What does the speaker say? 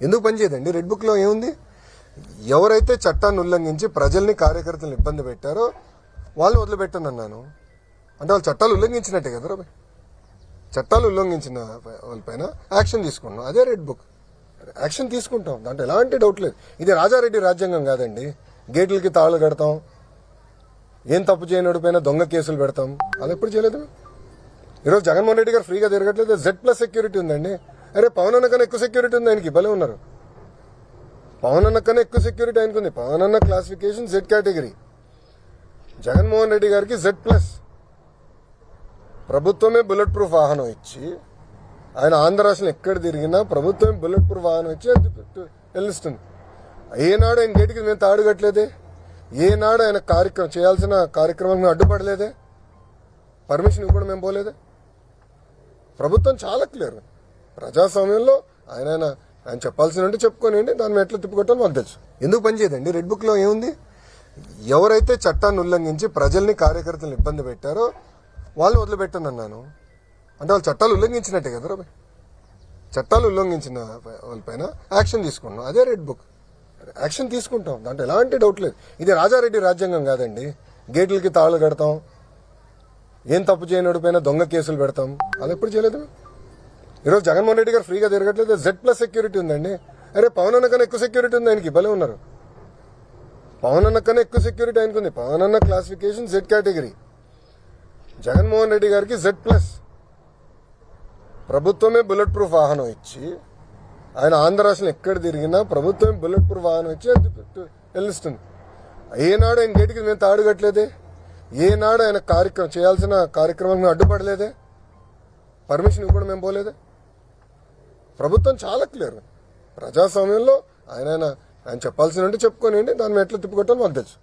ఎందుకు పనిచేయదండి రెడ్ బుక్లో ఏముంది? ఎవరైతే చట్టాన్ని ఉల్లంఘించి ప్రజల్ని కార్యకర్తలను ఇబ్బంది పెట్టారో వాళ్ళు వదిలిపెట్టను అన్నాను. అంటే వాళ్ళు చట్టాలు ఉల్లంఘించినట్టే కదా బాయ్ చట్టాలు ఉల్లంఘించిన వాళ్ళపైన యాక్షన్ తీసుకున్నాం అదే రెడ్ బుక్ యాక్షన్ తీసుకుంటాం. దాంట్లో ఎలాంటి డౌట్ లేదు. ఇది రాజారెడ్డి రాజ్యాంగం కాదండి. గేట్లకి తాళు కడతాం. ఏం తప్పు చేయనోడి దొంగ కేసులు పెడతాం. అది ఎప్పుడు చేయలేదు ఈరోజు జగన్మోహన్ రెడ్డి గారు ఫ్రీగా తిరగట్లేదు. జెడ్ ప్లస్ సెక్యూరిటీ ఉందండి. అరే పవన్ అన్న కన్నా ఎక్కువ సెక్యూరిటీ ఉంది ఆయనకి భలే ఉన్నారు. పవన్ అన్న కన్నా ఎక్కువ సెక్యూరిటీ ఆయనకు ఉంది పవన్ అన్న classification Z category Jaganmohan Reddy గారికి జెడ్ ప్లస్ ప్రభుత్వమే బుల్లెట్ ప్రూఫ్ వాహనం ఇచ్చి ఆయన ఆంధ్ర రాష్ట్రం ఎక్కడ తిరిగినా ప్రభుత్వమే బుల్లెట్ ప్రూఫ్ వాహనం ఇచ్చి వెళ్ళిస్తుంది. ఏనాడు ఆయన గేటుకి మేము తాడుగట్టలేదే ఏనాడు ఆయన కార్యక్రమం చేయాల్సిన కార్యక్రమం మేము అడ్డుపడలేదే? పర్మిషన్ కూడా మేము పోలేదే? ప్రభుత్వం చాలా క్లియర్ ప్రజాస్వామ్యంలో ఆయన ఆయన ఆయన చెప్పాల్సిన చెప్పుకోనివ్వండి దాన్ని ఎట్లా తిప్పుకొట్టాలో మాకు తెలుసు. ఎందుకు పనిచేయదండి రెడ్ బుక్లో ఏముంది? ఎవరైతే చట్టాన్ని ఉల్లంఘించి ప్రజల్ని కార్యకర్తలను ఇబ్బంది పెట్టారో వాళ్ళు వదిలిపెట్టను అన్నాను. అంటే వాళ్ళు చట్టాలు ఉల్లంఘించినట్టే కదా బాయ్ చట్టాలు ఉల్లంఘించిన వాళ్ళపైన యాక్షన్ తీసుకున్నాం అదే రెడ్ బుక్ యాక్షన్ తీసుకుంటాం. దాంట్లో ఎలాంటి డౌట్ లేదు. ఇది రాజారెడ్డి రాజ్యాంగం కాదండి. గేట్లకి తాళు కడతాం. ఏం తప్పు చేయనడిపోయినా దొంగ కేసులు పెడతాం. అలా ఎప్పుడు చేయలేదు ఈరోజు జగన్మోహన్ రెడ్డి గారు ఫ్రీగా తిరగట్లేదు. జెడ్ ప్లస్ సెక్యూరిటీ ఉందండి. అరే పవన్ అన్న కన్నా ఎక్కువ సెక్యూరిటీ ఉంది ఆయనకి. భలే ఉన్నారు. పవన్ అన్న కన్నా ఎక్కువ సెక్యూరిటీ ఆయనకు ఉంది పవన్ అన్న classification Z category Jaganmohan Reddy గారికి జెడ్ ప్లస్ ప్రభుత్వమే బుల్లెట్ ప్రూఫ్ వాహనం ఇచ్చి ఆయన ఆంధ్ర రాష్ట్రం ఎక్కడ తిరిగినా ప్రభుత్వమే బుల్లెట్ ప్రూఫ్ వాహనం ఇచ్చి వెళ్ళిస్తుంది. ఏనాడు ఆయన గేటుకి మేము తాడుగట్లేదే ఏనాడు ఆయన కార్యక్రమం చేయాల్సిన కార్యక్రమం మేము అడ్డుపడలేదే? పర్మిషన్ ఇవ్వడం మేము పోలేదే? ప్రభుత్వం చాలా క్లియర్. ప్రజాస్వామ్యంలో ఆయన ఆయన ఆయన చెప్పాల్సిన చెప్పుకోనివ్వండి దాన్ని ఎట్లా తిప్పుకొట్టాలో మాకు తెలుసు.